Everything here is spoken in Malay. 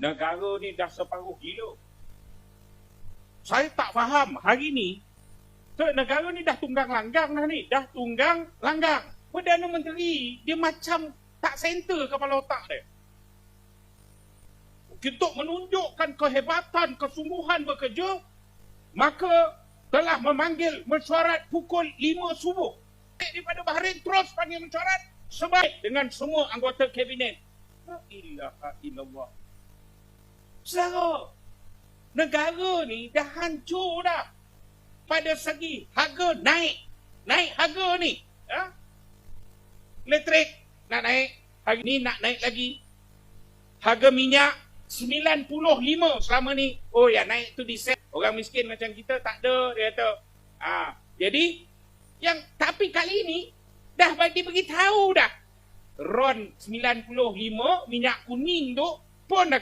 negara ni dah separuh gila. Saya tak faham hari ni so, negara ni dah tunggang langgang dah ni, dah tunggang langgang. Perdana Menteri dia macam tak center kepala otak dia. Untuk menunjukkan kehebatan, kesungguhan bekerja, maka telah memanggil mesyuarat pukul 5 subuh. Daripada Bahrain terus panggil mesyuarat sebaik dengan semua anggota kabinet. La ilaha illallah. Saudara, negara ni dah hancur dah. Pada segi harga naik. Naik harga ni. Ha? Elektrik nak naik. Hari ni nak naik lagi. Harga minyak 95 selama ni. Oh ya naik tu di set. Orang miskin macam kita tak ada. Dia kata. Ha. Jadi, yang tapi kali ni dah bagi beritahu dah. RON 95 minyak kuning tu pun dah